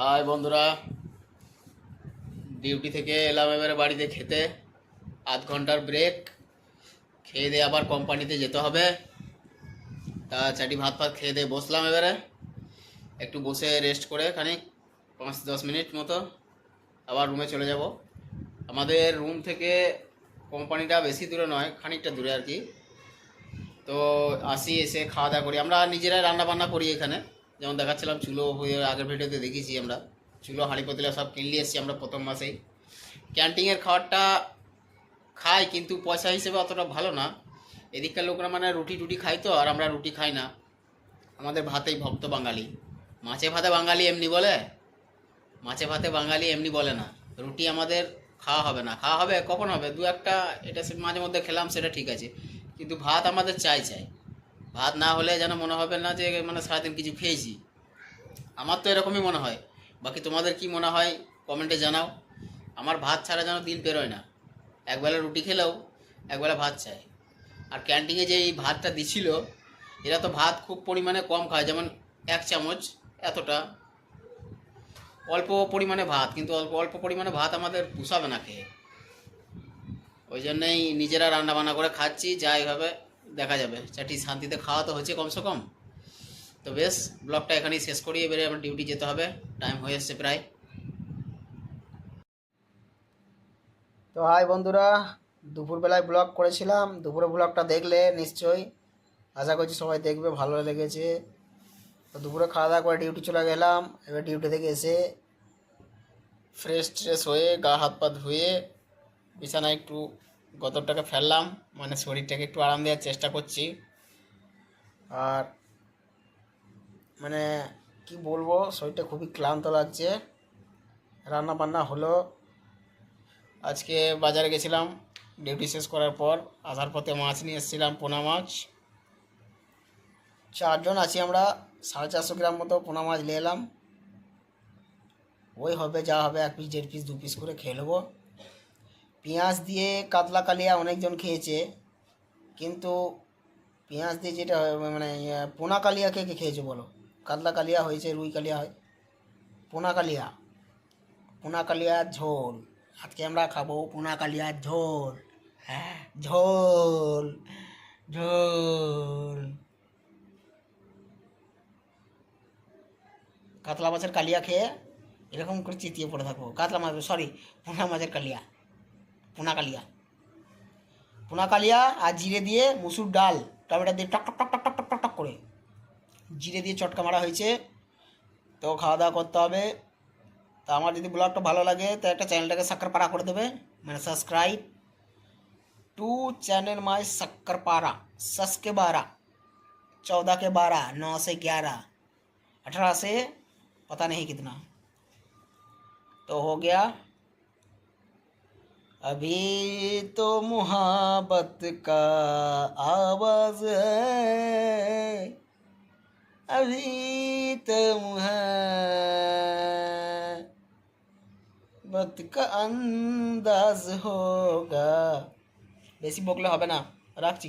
High বন্ধুরা। Duty থেকে এলাম এবারে বাড়িতে খেতে। আধ ঘণ্টার ব্রেক খেয়ে দিয়ে আবার কোম্পানিতে যেতে হবে। তা চাটি ভাত ফাত খেয়ে দিয়ে বসলাম এবারে। একটু বসে রেস্ট করে খানিক, পাঁচ দশ মিনিট মতো আবার রুমে চলে যাব। আমাদের রুম থেকে কোম্পানিটা বেশি দূরে নয়, খানিকটা দূরে আর কি। তো আসি, এসে খাওয়া দাওয়া করি। আমরা নিজেরাই রান্না বান্না করি এখানে। যেমন দেখাচ্ছিলাম চুলো হয়ে আগের ভিডিওতে দেখেছি আমরা। চুলো, হাঁড়ি পাতিলা সব কিনলে এসেছি আমরা প্রথম মাসেই ক্যান্টিনের খাবারটা খাই কিন্তু পয়সা হিসেবে অতটা ভালো না। এদিককার লোকরা মানে রুটি টুটি খাই তো, আর আমরা রুটি খাই না। আমাদের ভাতেই ভক্ত বাঙালি। মাছে ভাতে বাঙালি এমনি বলে? মাছে ভাতে বাঙালি এমনি বলে না। রুটি আমাদের খাওয়া হবে না। খাওয়া হবে, কখন হবে? দু একটা, এটা মাঝে মধ্যে খেলাম, সেটা ঠিক আছে। কিন্তু ভাত আমাদের চাই চাই। ভাত না হলে যেন মনে হবে না যে মানে সারাদিন কিছু খেয়েছি। আমার তো এরকমই মনে হয়। বাকি তোমাদের কি মনে হয়, কমেন্টে জানাও। আমার ভাত ছাড়া যেন দিন পেরোয় না। একবেলা রুটি খেলেও একবেলা ভাত চাই। আর ক্যান্টিনে যে এই ভাতটা দিছিল, এরা তো ভাত খুব পরিমাণে কম খায়। যেমন এক চামচ এতটা। অল্প পরিমাণে ভাত, কিন্তু অল্প অল্প পরিমাণে ভাত আমাদের পুষাবে না খেয়ে। ওই জন্যই নিজেরা রান্না বান্না করে খাচ্ছি, যা এইভাবে দেখা যাবে। চাটি শান্তিতে খাওয়া তো হচ্ছে কমসে কম। তো বেশ, ব্লগটা এখানেই শেষ করি। এবারে আমার ডিউটি যেতে হবে। টাইম হয়ে এসছে প্রায়। তো হাই বন্ধুরা, দুপুরবেলায় ব্লগ করেছিলাম। দুপুরে ব্লগটা দেখলে নিশ্চয়ই। আশা করছি সবাই দেখবে, ভালো লেগেছে। তো দুপুরে খাওয়া দাওয়া করে ডিউটি চলে গেলাম। এবার ডিউটি থেকে এসে ফ্রেশ ট্রেশ হয়ে গা হাত পা ধুয়ে বিছানায় একটু গতরটাকে ফেললাম মানে শরীরটাকে একটু আরাম দেওয়ার চেষ্টা করছি। আর মানে কি বলব, শরীরটা খুবই ক্লান্ত লাগছে। রান্না বান্না হলো। আজকে বাজারে গেছিলাম, ডিউটি শেষ করার পর আসার পথে মাছ নিয়ে এসেছিলাম, পোনা মাছ। চারজন আছি আমরা, সাড়ে চারশো গ্রাম মতো পোনা মাছ নিয়ে এলাম। ওই হবে, যা হবে, এক পিস দেড় পিস দু পিস করে খেয়ে নেব। পেঁয়াজ দিয়ে কাতলা কালিয়া অনেকজন খেয়েছে কিন্তু পেঁয়াজ দিয়ে যেটা মানে ইয়ে, পোনা কালিয়া কে কে খেয়েছে বলো? কাতলা কালিয়া হয়েছে রুই কালিয়া হয়। পোনা কালিয়া। পোনা কালিয়ার ঝোল। আজকে আমরা খাব পোনা কালিয়ার ঝোল। হ্যাঁ ঝোল ঝোল। কাতলা মাছের কালিয়া খেয়ে এরকম করে চিতিয়ে পড়ে থাকব। কাতলা মাছ সরি পোনা মাছের কালিয়া। পোনা কালিয়া পোনা কালিয়া আর জিরে দিয়ে মুসুর ডাল টমেটো দিয়ে টক টক টক টক টক টক টক টক করে জিরে দিয়ে চটকা মারা হয়েছে তো খাওয়া দাওয়া করতে হবে তা আমার যদি ব্লগটা ভালো লাগে তো একটা চ্যানেলটাকে সাক্কার পাড়া করে দেবে মানে সাবস্ক্রাইব टू चैनल माय शक्कर पारा सस के बारह चौदह के बारह नौ से ग्यारह अठारह से पता नहीं कितना तो हो गया अभी तो मुहाबत का आवाज है अभी तो मुहाबत का अंदाज होगा বেশি বকলে হবে না রাখছি